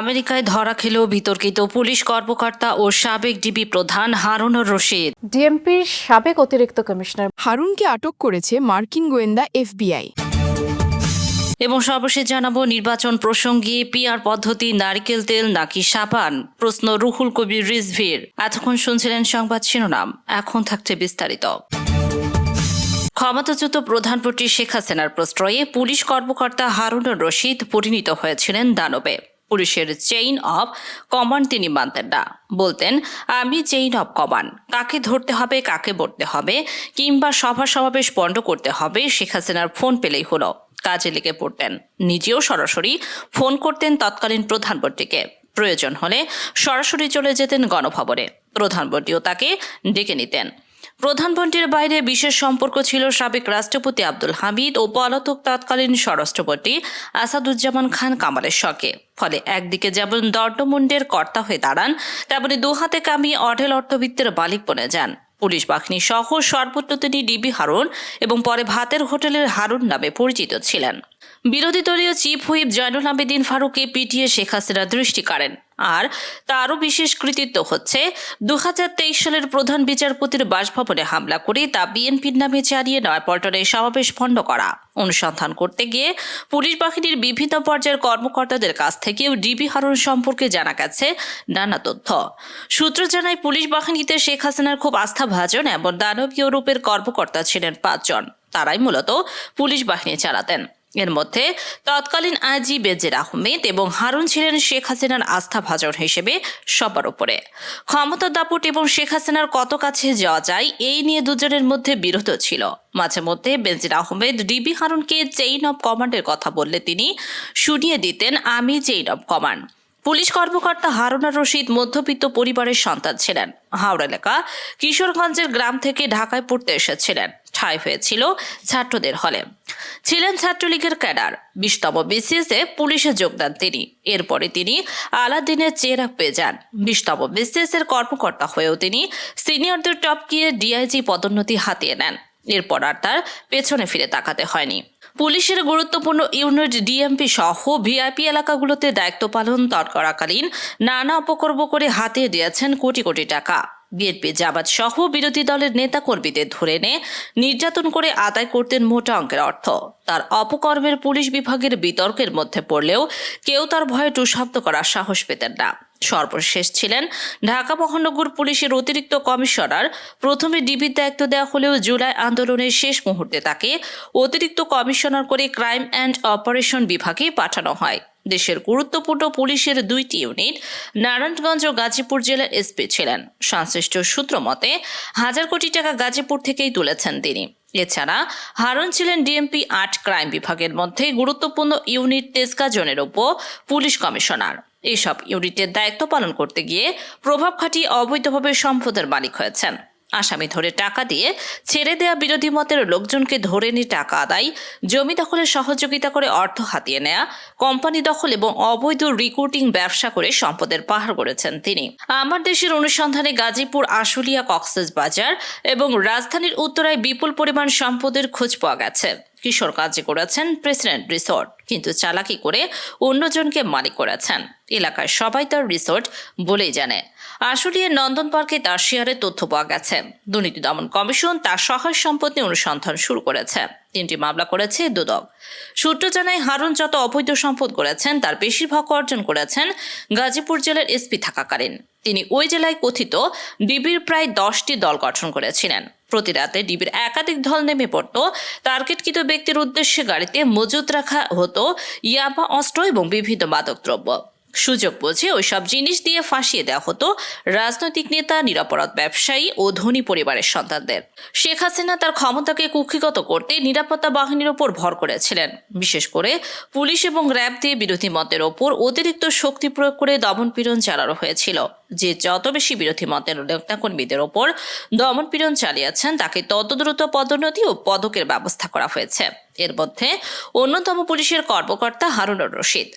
আমেরিকায় ধরা খেল বিতর্কিত পুলিশ কর্মকর্তা ও সাবেক ডিবি প্রধান হারুনুর রশিদ। ডিএমপির সাবেক অতিরিক্ত কমিশনার হারুনকে আটক করেছে মার্কিন গোয়েন্দা এফবিআই। এবং সর্বশেষ জানাব নির্বাচন প্রসঙ্গে পিআর পদ্ধতি নারিকেল তেল নাকি সাবান? প্রশ্ন রুহুল কবির রিজভির। এতক্ষণ শুনছিলেন সংবাদ শিরোনাম। এখন থাকছে বিস্তারিত। ক্ষমতাচ্যুত প্রধানমন্ত্রী শেখ হাসিনার প্রশ্রয়ে পুলিশ কর্মকর্তা হারুনুর রশিদ পরিণত হয়েছিলেন দানবে। পুলিশের চেইন অফ কমান্ড তিনি মানতেন না। বলতেন, আমি চেইন অফ কমান্ড কাকে ধরতে হবে, কাকে বলতে হবে? কিংবা সভা সমাবেশ বন্ধ করতে হবে? শেখ হাসিনার ফোন পেলেই হলো। কাজে লেগে পড়তেন। নিজেও সরাসরি ফোন করতেন তৎকালীন প্রধানমন্ত্রীকে। প্রয়োজন হলে সরাসরি চলে যেতেন গণভবনে। প্রধানমন্ত্রীও তাকে ডেকে নিতেন। প্রধানমন্ত্রীর বাইরে বিশেষ সম্পর্ক ছিল সাবেক রাষ্ট্রপতি আব্দুল হামিদ ও পলাতক তৎকালীন স্বরাষ্ট্রপতি আসাদুজ্জামান খান কামালের সঙ্গে। ফলে একদিকে যেমন দণ্ডমুণ্ডের কর্তা হয়ে দাঁড়ান, তেমনি দুহাতে কামিয়ে অঢেল অর্থবিত্তের মালিক বনে যান। পুলিশ বাহিনী সহ সর্বত্র তিনি ডিবি হারুন এবং পরে ভাতের হোটেলের হারুন নামে পরিচিত ছিলেন। বিরোধী দলীয় চিফ হুইপ জয়নুল আবেদিন ফারুককে পিটিয়ে শেখ হাসিনা দৃষ্টি কাড়েন। আর তারও বিশেষ কৃতিত্ব হচ্ছে দু হাজার তেইশ সালের প্রধান বিচারপতির বাসভবনে হামলা করে তা বিএনপির নামে চালিয়ে নয়াপল্টনে সমাবেশ ভণ্ড করা। অনুসন্ধান করতে গিয়ে পুলিশ বাহিনীর বিভিন্ন পর্যায়ের কর্মকর্তাদের কাছ থেকেও ডিবি হারুন সম্পর্কে জানা গেছে নানা তথ্য। সূত্র জানায়, পুলিশ বাহিনীতে শেখ হাসিনার খুব আস্থাভাজন এবং দানবীয় রূপের কর্মকর্তা ছিলেন পাঁচজন। তারাই মূলত পুলিশ বাহিনী চালাতেন। এর মধ্যে তৎকালীন আইজি বেজের আহমেদ এবং হারুন ছিলেন শেখ হাসিনার আস্থা ভাজন হিসেবে সবার উপরে। ক্ষমতা দাপট এবং শেখ হাসিনার কত কাছে যাওয়া যায়, এই নিয়ে দুজনের মধ্যে বিরোধ ছিল। মাঝে মধ্যে বেনজির আহমেদ, ডিবি হারুনকে চেইন অব কমান্ডের কথা বললে তিনি শুনিয়ে দিতেন, আমি চেইন অব কমান্ড। পুলিশ কর্মকর্তা হারুনা রশিদ মধ্যবিত্ত পরিবারের সন্তান ছিলেন। হাওড়া এলাকা, কিশোরগঞ্জের গ্রাম থেকে ঢাকায় পড়তে এসেছিলেন। ঠাঁই হয়েছিল ছাত্রদের হলে। ছিলেন ছাত্রলীগের ক্যাডার। বিশতম বিসিএসে পুলিশে যোগদান তিনি। এরপরে তিনি আলাদিনের চেহারা পেয়ে যান। বিশতম বিসিএস এর কর্মকর্তা হয়েও তিনি সিনিয়রদের টপকিয়ে ডিআইজি পদোন্নতি হাতিয়ে নেন। এরপর আর তার পেছনে ফিরে তাকাতে হয়নি। পুলিশের গুরুত্বপূর্ণ ইউনিট ডিএমপি সহ ভিআইপি এলাকাগুলোতে দায়িত্ব পালন তৎকরাকালীন নানা অপকর্ম করে হাতিয়ে দিয়েছেন কোটি কোটি টাকা। বিএনপি জামাত সহ বিরোধী দলের নেতাকর্মীদের ধরে এনে নির্যাতন করে আদায় করতেন মোটা অঙ্কের অর্থ। তার অপকর্মের পুলিশ বিভাগের বিতর্কের মধ্যে পড়লেও কেউ তার ভয়ে টুশব্দ করার সাহস পেতেন না। সর্বশেষ ছিলেন ঢাকা মহানগর পুলিশের অতিরিক্ত কমিশনার। প্রথমে ডিবির দায়িত্ব দেওয়া হলেও জুলাই আন্দোলনের শেষ মুহূর্তে তাকে অতিরিক্ত কমিশনার করে ক্রাইম অ্যান্ড অপারেশন বিভাগে পাঠানো হয়। দেশের গুরুত্বপূর্ণ পুলিশের দুইটি ইউনিট নারায়ণগঞ্জ ও গাজীপুর জেলার এসপি ছিলেন। সংশ্লিষ্ট সূত্র মতে, হাজার কোটি টাকা গাজীপুর থেকেই তুলেছেন তিনি। এছাড়া হারুন ছিলেন ডিএমপি আট ক্রাইম বিভাগের মধ্যে গুরুত্বপূর্ণ ইউনিট তেজকা জোনের উপর পুলিশ কমিশনার। এইসব ইউনিটের দায়িত্ব পালন করতে গিয়ে প্রভাব খাটিয়ে অবৈধভাবে সম্পদের মালিক হয়েছেন। আসামি ধরে টাকা দিয়ে ছেড়ে দেয়া বিরোধী মতের লোকজনকে ধরে নিয়ে টাকা আদায়, জমি দখলে সহযোগিতা করে অর্থ হাতিয়ে নেয়া, কোম্পানি দখল এবং অবৈধ রিক্রুটিং ব্যবসা করে সম্পদের পাহাড় করেছেন তিনি। আমার দেশের অনুসন্ধানে গাজীপুর, আশুলিয়া, কক্সেস বাজার এবং রাজধানীর উত্তরায় বিপুল পরিমাণ সম্পদের খোঁজ পাওয়া গেছে। কিশোর কাজে করেছেন প্রেসিডেন্ট রিসোর্ট, কিন্তু চালাকি করে অন্যজনকে মালিক করেছেন। এলাকায় সবাই তার রিসোর্ট বলেই জানে। আশুলিয়ার নন্দন পার্কে তার শেয়ারের তথ্য পাওয়া গেছে। দুর্নীতি দমন কমিশন তার সহায় সম্পত্তি অনুসন্ধান শুরু করেছে। তিনটি মামলা করেছে দুদক। সূত্র জানায়, হারুন যত অবৈধ সম্পদ করেছেন তার বেশিরভাগ অর্জন করেছেন গাজীপুর জেলার এসপি থাকাকালীন। তিনি ওই জেলায় কথিত ডিবির প্রায় দশটি দল গঠন করেছিলেন। প্রতি রাতে ডিবির একাধিক দল নেমে পড়ত। টার্গেটকৃত ব্যক্তির উদ্দেশ্যে গাড়িতে মজুত রাখা হতো ইয়াবা অস্ত্র এবং বিভিন্ন মাদক দ্রব্য সুযোগ বুঝে ওইসব জিনিস দিয়ে ফাঁসিয়ে দেওয়া হতো রাজনৈতিক নেতা, নিরাপরাধ ব্যবসায়ী ও ধনী পরিবারের সন্তানদের। শেখ হাসিনা তার ক্ষমতাকে কুক্ষিগত করতে নিরাপত্তা বাহিনীর ওপর ভর করেছিলেন। বিশেষ করে পুলিশ এবং র্যাব দিয়ে বিরোধী মতের ওপর অতিরিক্ত শক্তি প্রয়োগ করে দমনপীড়ন চালানো হয়েছিল। যে যত বেশি বিরোধী মতের নেতাকর্মীদের ওপর দমনপীড়ন চালিয়েছেন, তাকে তত দ্রুত পদোন্নতি ও পদকের ব্যবস্থা করা হয়েছে। এর মধ্যে অন্যতম পুলিশের কর্মকর্তা হারুনুর রশিদ।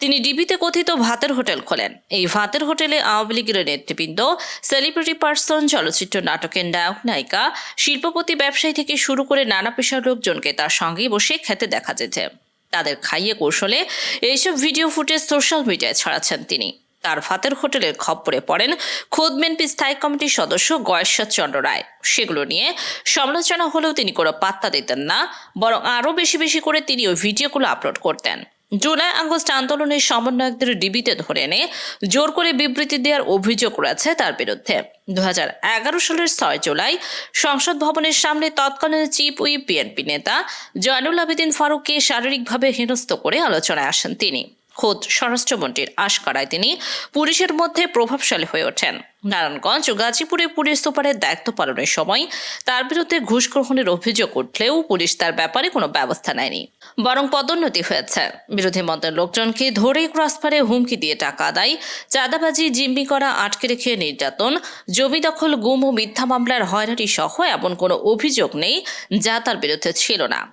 তিনি ডিবিতে কথিত ভাতের হোটেল খোলেন। এই ভাতের হোটেলে আওয়ামী লীগের নেতৃবৃন্দ সেলিব্রিটি পার্সন চলচ্চিত্র নাটকের নায়ক, নায়িকা, শিল্পপতি, ব্যবসায়ী থেকে শুরু করে নানা পেশার লোকজনকে তার সঙ্গে বসে খেতে দেখা যেতে। তাদের খাইয়ে কৌশলে এইসব ভিডিও ফুটেজ সোশ্যাল মিডিয়ায় ছড়াচ্ছেন তিনি। তার ফাতের হোটেলের খপ্পরে পড়েন খোদ বিএনপি স্থায়ী কমিটির সদস্য গয়েশ্বর চন্দ্র রায়। সেগুলো নিয়ে সমালোচনা হলেও তিনি কোনো পাত্তা দিতেন না, বরং আরও বেশি বেশি করে তিনি ওই ভিডিওগুলো আপলোড করতেন। জুলাই আগস্ট আন্দোলনের সমন্বয়কদের ডিবিতে ধরে এনে জোর করে বিবৃতি দেওয়ার অভিযোগ রয়েছে তার বিরুদ্ধে। দু হাজার এগারো সালের ছয় জুলাই সংসদ ভবনের সামনে তৎকালীন চিফ উইপ বিএনপি নেতা জয়নুল আবেদিন ফারুককে শারীরিকভাবে হেনস্থ করে আলোচনায় আসেন তিনি। খোদ স্বরাষ্ট্রমন্ত্রীর আশকারায় তিনি পুলিশের মধ্যে প্রভাবশালী হয়ে ওঠেন। নারায়ণগঞ্জ ও গাজীপুরে পুলিশ সুপারের দায়িত্ব পালনের সময় তার বিরুদ্ধে ঘুষ গ্রহণের অভিযোগ উঠলেও পুলিশ তার ব্যাপারে কোনো ব্যবস্থা নেয়নি। বরং পদোন্নতি হয়েছে। বিরোধী মতের লোকজনকে ধরে ক্রসফারে হুমকি দিয়ে টাকা আদায়, চাঁদাবাজি, জিম্মি করা, আটকে রেখে নির্যাতন, জমি দখল, গুম ও মিথ্যা মামলার হয়রানি সহ এমন কোনো অভিযোগ নেই যা তার বিরুদ্ধে ছিল না।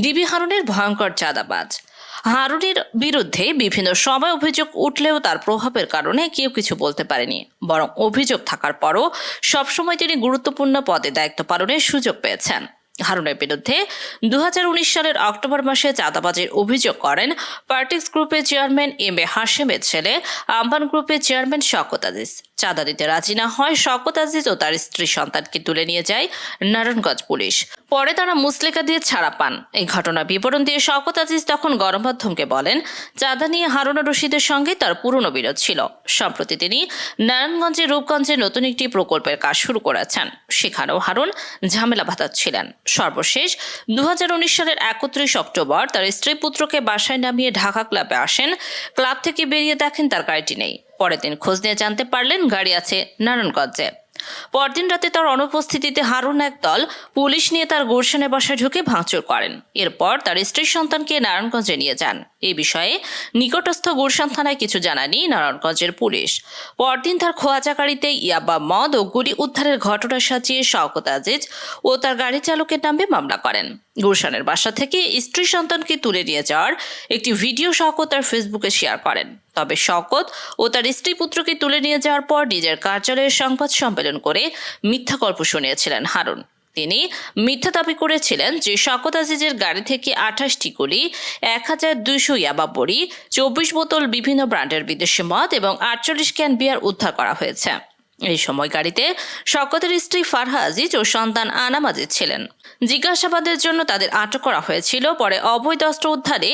ডিবি হারুনের ভয়ঙ্কর চাঁদাবাজ। হারুনের বিরুদ্ধে বিভিন্ন সময় অভিযোগ উঠলেও তার প্রভাবের কারণে কেউ কিছু বলতে পারেনি। বরং অভিযোগ থাকার পরও সবসময় তিনি গুরুত্বপূর্ণ পদে দায়িত্ব পালনের সুযোগ পেয়েছেন। হারুনের বিরুদ্ধে দু হাজার উনিশ সালের অক্টোবর মাসে চাঁদাবাজির অভিযোগ করেন পার্টিক্স গ্রুপের চেয়ারম্যান এম এ হাশেমের ছেলে আম্বান গ্রুপের চেয়ারম্যান শকত আজিজ। চাঁদা দিতে রাজি না হয় শকত আজিজ ও তার স্ত্রী সন্তানকে তুলে নিয়ে যায় নারায়ণগঞ্জ পুলিশ। পরে তারা মুসলেকা দিয়ে ছাড়া পান। এই ঘটনার বিবরণ দিয়ে শওকত আজিজ তখন গণমাধ্যমকে বলেন, চাঁদা নিয়ে হারুনা রশিদের সঙ্গে তার পুরনো বিরোধ ছিল। সম্প্রতি তিনি নারায়ণগঞ্জে রূপগঞ্জে নতুন একটি প্রকল্পের কাজ শুরু করেছেন। সেখানেও হারুন ঝামেলা বাঁধাচ্ছিলেন সর্বশেষ দু হাজার উনিশ সালের একত্রিশ অক্টোবর তার স্ত্রী পুত্রকে বাসায় নামিয়ে ঢাকা ক্লাবে আসেন। ক্লাব থেকে বেরিয়ে দেখেন তার গাড়িটি নেই। পরের দিন খোঁজ নিয়ে জানতে পারলেন গাড়ি আছে নারায়ণগঞ্জে। পরদিন রাতে তার অনুপস্থিতিতে হারুন একদল পুলিশ নিয়ে তার গুলশানের বাসায় ঢুকে ভাঙচুর করেন। এরপর তার স্ত্রীর সন্তানকে নারায়ণগঞ্জে নিয়ে যান। এই বিষয়ে নিকটস্থ গুলশান থানায় কিছু জানায়নি নারায়ণগঞ্জের পুলিশ। পরদিন তার খোয়াচাকারিতে ইয়াবা মদ ও গুলি উদ্ধারের ঘটনা সাজিয়ে শওকত আজিজ ও তার গাড়ি চালকের নামে মামলা করেন। গুলশানের বাসা থেকে স্ত্রী সন্তানকে তুলে নিয়ে যাওয়ার একটি ভিডিও শওকত তার ফেসবুকে শেয়ার করেন। তবে শওকত ও তার স্ত্রী পুত্রকে তুলে নিয়ে যাওয়ার পর নিজের কার্যালয়ের সংবাদ সম্মেলন করে মিথ্যা গল্প শুনিয়েছিলেন হারুন। তিনি মিথ্যা দাবি করেছিলেন যে শকত আজিজের গাড়ি থেকে আঠাশটি গুলি, এক হাজার দুইশো ইয়াবা বড়ি, চব্বিশ বোতল বিভিন্ন ব্র্যান্ডের বিদেশি মদ এবং আটচল্লিশ ক্যান বিয়ার উদ্ধার করা হয়েছে। এই সময় গাড়িতে শকতের স্ত্রী ফারহা আজিজ ও সন্তান আনাম আজিজ ছিলেন। জিজ্ঞাসাবাদের জন্য তাদের আটক করা হয়েছিল, পরে অবৈধ অস্ত্র উদ্ধারে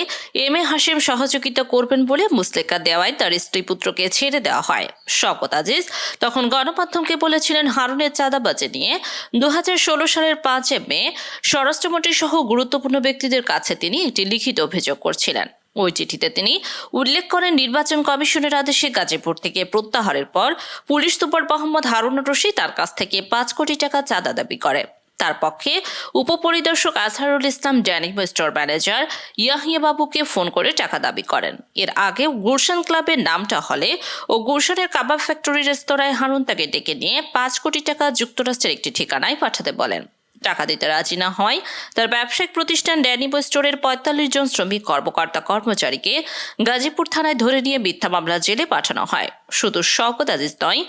এম এ হাসিম সহযোগিতা করবেন বলে মুসলেকা দেওয়ায় তার স্ত্রী পুত্রকে ছেড়ে দেওয়া হয়। শকত আজিজ তখন গণমাধ্যমকে বলেছিলেন, হারুনের চাঁদাবাজি নিয়ে দু হাজার ষোলো সালের পাঁচে মে স্বরাষ্ট্রমন্ত্রী সহ গুরুত্বপূর্ণ ব্যক্তিদের কাছে তিনি একটি লিখিত অভিযোগ করছিলেন। ওই চিঠিতে তিনি উল্লেখ করেন, নির্বাচন কমিশনের আদেশে গাজীপুর থেকে প্রত্যাহারের পর পুলিশ সুপার মোহাম্মদ হারুন রশিদ তার কাছ থেকে পাঁচ কোটি টাকা চাঁদা দাবি করে। তার পক্ষে উপপরিদর্শক Azharul Islam denim store manager Yahya বাবুকে ফোন করে টাকা দাবি করেন। এর আগে গুলশান ক্লাবের নামটা হলে ও গুলশানের কাবাব ফ্যাক্টরি রেস্তোরাঁয় হারুন তাকে ডেকে নিয়ে পাঁচ কোটি টাকা যুক্তরাষ্ট্রের একটি ঠিকানায় পাঠাতে বলেন। টাকা দিতে রাজি না হয়। তার ব্যবসায়িক প্রতিষ্ঠান ড্যানিবো স্টোরের পঁয়তাল্লিশ জন শ্রমিক কর্মকর্তা কর্মচারীকে গাজীপুর থানায় ধরে নিয়ে মিথ্যা মামলা জেলে পাঠানো হয়। শুধু শওকত আজিজ নয়,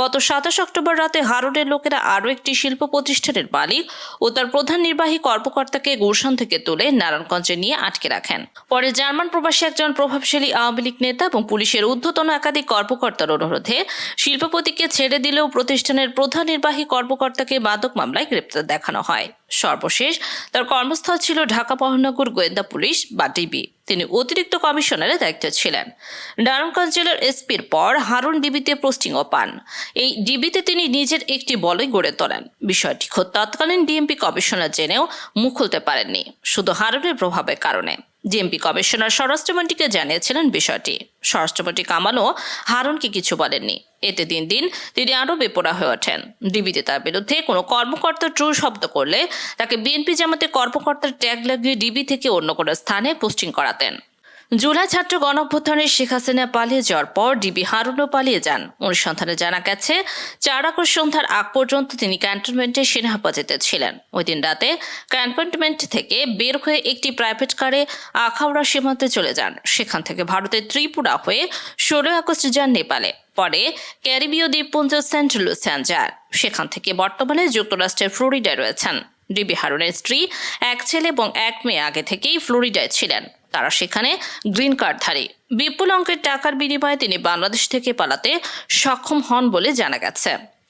গত সাতাশ অক্টোবর রাতে হারুনের লোকেরা আরও একটি শিল্প প্রতিষ্ঠানের মালিক ও তার প্রধান নির্বাহী কর্মকর্তাকে গুলশান থেকে তুলে নারায়ণগঞ্জে নিয়ে আটকে রাখেন। পরে জার্মান প্রবাসী একজন প্রভাবশালী আওয়ামী লীগ নেতা এবং পুলিশের ঊর্ধ্বতন একাধিক কর্মকর্তার অনুরোধে শিল্পপতিকে ছেড়ে দিলেও প্রতিষ্ঠানের প্রধান নির্বাহী কর্মকর্তাকে মাদক মামলায় গ্রেপ্তার দেখানো হয়। সর্বশেষ, তার কর্মস্থল ছিল ঢাকা মহানগর গোয়েন্দা পুলিশ বা ডিবি তিনি অতিরিক্ত কমিশনারের দায়িত্ব ছিলেন। নারায়ণগঞ্জ জেলার এসপির পর হারুন ডিবিতে পোস্টিংও পান। এই ডিবিতে তিনি নিজের একটি বলই গড়ে তোলেন। বিষয়টি খোদ তৎকালীন ডিএমপি কমিশনার জেনেও মুখ খুলতে পারেননি, শুধু হারুনের প্রভাবের কারণে। ডিএমপি কমিশনার স্বরাষ্ট্রমন্ত্রীকে জানিয়েছিলেন বিষয়টি। স্বরাষ্ট্রমন্ত্রী কামালও হারুনকে কিছু বলেননি। এতে দিন দিন তিনি আরও বেপরা হয়ে ওঠেন। ডিবিতে তার বিরুদ্ধে কোনো কর্মকর্তা ট্রু শব্দ করলে তাকে বিএনপি জামাতে কর্মকর্তার ট্যাগ লাগিয়ে ডিবি থেকে অন্য কোনো স্থানে পোস্টিং করাতেন। জুলাই ছাত্র গণঅভ্যুত্থানে শেখ হাসিনা পালিয়ে যাওয়ার পর ডিবি হারুনও পালিয়ে যান। অনুসন্ধানে জানা গেছে, চার আগস্ট সন্ধ্যার আগ পর্যন্ত তিনি ক্যান্টনমেন্টে সেনাহেফাজতে ছিলেন। ওই দিন রাতে ক্যান্টনমেন্ট থেকে বের হয়ে একটি প্রাইভেট কারে আখাউড়া সীমান্তে চলে যান। সেখান থেকে ভারতের ত্রিপুরা হয়ে ষোলোই আগস্ট যান নেপালে। পরে ক্যারিবীয় দ্বীপপুঞ্জ সেন্ট লুসিয়ান যান সেখান থেকে বর্তমানে যুক্তরাষ্ট্রের ফ্লোরিডায় রয়েছেন। ডিবি হারুনের স্ত্রী, এক ছেলে এবং এক মেয়ে আগে থেকেই ফ্লোরিডায় ছিলেন। তারা সেখানে গ্রিন কার্ডধারী বিপুল অঙ্কের টাকার বিনিময়ে তিনি বাংলাদেশ থেকে পালাতে সক্ষম হন বলে জানা গেছে।